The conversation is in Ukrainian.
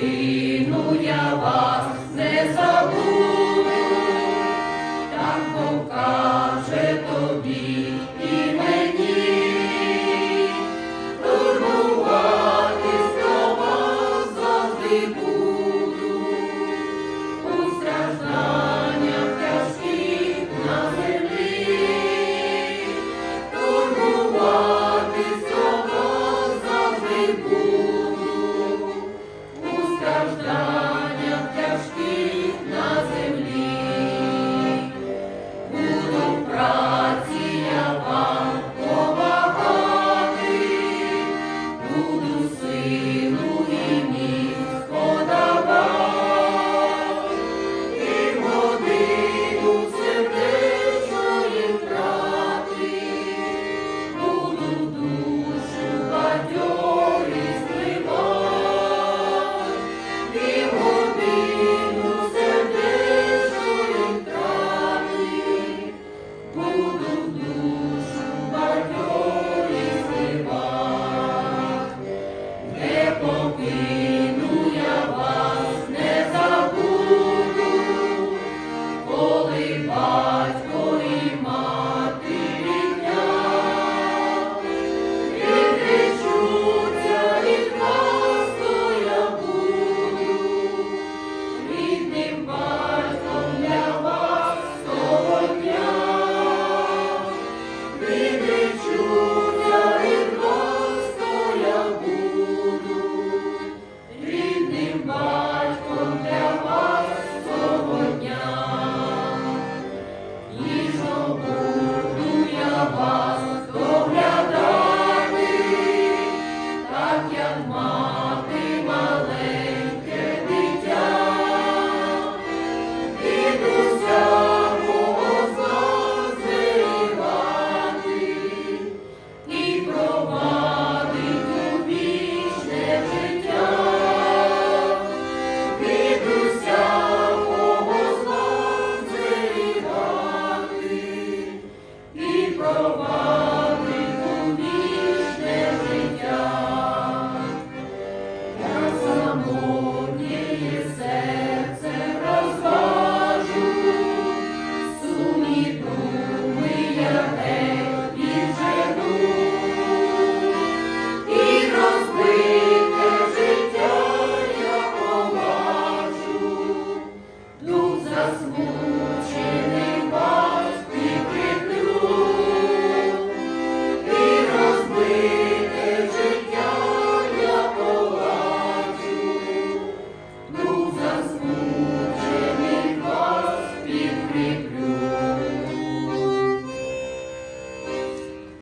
родину я вас не забуду, там Бог тобі. Буду Amen.